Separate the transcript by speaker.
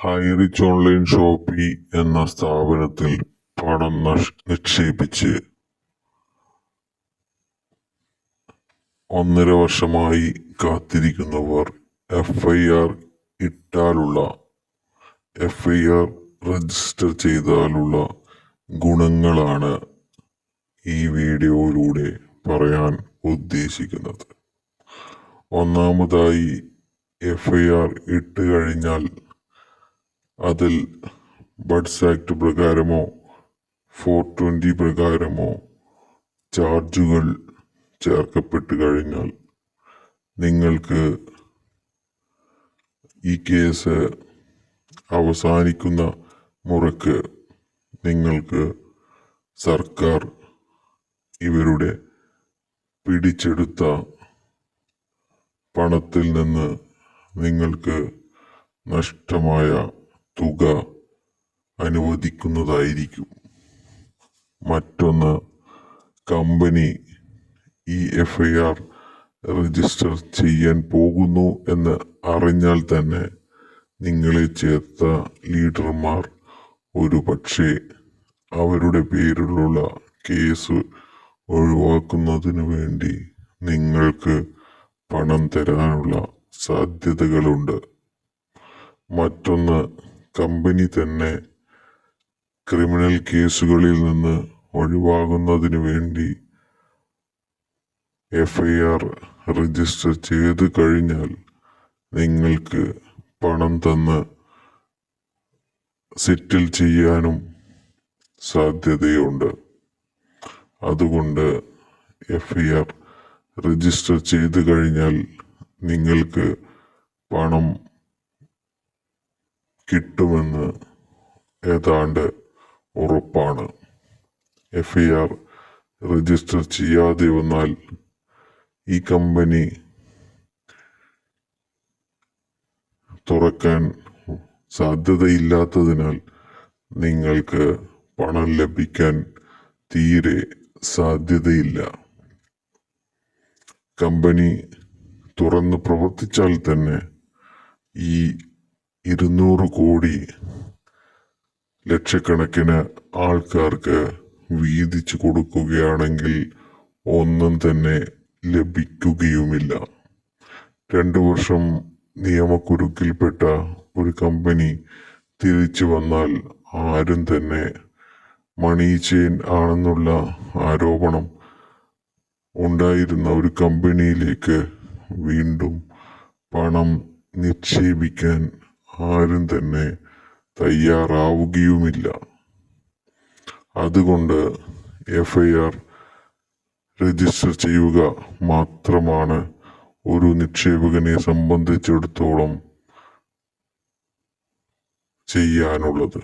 Speaker 1: Highrich online Shopee എന്ന സ്ഥാപനത്തിൽ പണം നിക്ഷേപിച്ച് ഒന്നര വർഷമായി കാത്തിരിക്കുന്നവർ എഫ് ഐ ആർ ഇട്ടാലുള്ള എഫ് ഐ ആർ രജിസ്റ്റർ ചെയ്താലുള്ള ഗുണങ്ങളാണ് ഈ വീഡിയോയിലൂടെ പറയാൻ ഉദ്ദേശിക്കുന്നത്. ഒന്നാമതായി എഫ് ഐ ആർ ഇട്ട് കഴിഞ്ഞാൽ അതിൽ ബഡ്സ് ആക്ട് പ്രകാരമോ ഫോർ ട്വന്റി പ്രകാരമോ ചാർജുകൾ ചേർക്കപ്പെട്ട് കഴിഞ്ഞാൽ നിങ്ങൾക്ക് ഈ കേസ് അവസാനിക്കുന്ന മുറക്ക് നിങ്ങൾക്ക് സർക്കാർ ഇവരുടെ പിടിച്ചെടുത്ത പണത്തിൽ നിന്ന് നിങ്ങൾക്ക് നഷ്ടമായ തുക അനുവദിക്കുന്നതായിരിക്കും. മറ്റൊന്ന് കമ്പനി ഈ എഫ് ഐ ആർ രജിസ്റ്റർ ചെയ്യാൻ പോകുന്നു എന്ന് അറിഞ്ഞാൽ തന്നെ നിങ്ങളെ ചേർത്ത ലീഡർമാർ ഒരു പക്ഷേ അവരുടെ പേരിലുള്ള കേസ് ഒഴിവാക്കുന്നതിന് വേണ്ടി നിങ്ങൾക്ക് പണം തരാനുള്ള സാധ്യതകളുണ്ട്. മറ്റൊന്ന് കമ്പനി തന്നെ ക്രിമിനൽ കേസുകളിൽ നിന്ന് ഒഴിവാകുന്നതിന് വേണ്ടി എഫ് ഐ ആർ രജിസ്റ്റർ ചെയ്ത് കഴിഞ്ഞാൽ നിങ്ങൾക്ക് പണം തന്ന് സെറ്റിൽ ചെയ്യാനും സാധ്യതയുണ്ട്. അതുകൊണ്ട് എഫ് ഐ ആർ രജിസ്റ്റർ ചെയ്ത് കഴിഞ്ഞാൽ നിങ്ങൾക്ക് പണം കിട്ടുമെന്ന് ഏതാണ്ട് ഉറപ്പാണ്. എഫ് ഐ ആർ രജിസ്റ്റർ ചെയ്യാതെ വന്നാൽ ഈ കമ്പനി തുറക്കാൻ സാധ്യതയില്ലാത്തതിനാൽ നിങ്ങൾക്ക് പണം ലഭിക്കാൻ തീരെ സാധ്യതയില്ല. കമ്പനി തുറന്ന് പ്രവർത്തിച്ചാൽ തന്നെ ഈ ഇരുന്നൂറ് കോടി ലക്ഷക്കണക്കിന് ആൾക്കാർക്ക് വീതിച്ചു കൊടുക്കുകയാണെങ്കിൽ ഒന്നും തന്നെ ലഭിക്കുകയുമില്ല. രണ്ടു വർഷം നിയമക്കുരുക്കിൽപ്പെട്ട ഒരു കമ്പനി തിരിച്ചു വന്നാൽ ആരും തന്നെ മണി ചെയിൻ ആണെന്നുള്ള ആരോപണം ഉണ്ടായിരുന്ന ഒരു കമ്പനിയിലേക്ക് വീണ്ടും പണം നിക്ഷേപിക്കാൻ ആരും തന്നെ തയ്യാറാവുകയുമില്ല. അതുകൊണ്ട് എഫ് ഐ ആർ രജിസ്റ്റർ ചെയ്യുക മാത്രമാണ് ഒരു നിക്ഷേപകനെ സംബന്ധിച്ചിടത്തോളം ചെയ്യാനുള്ളത്.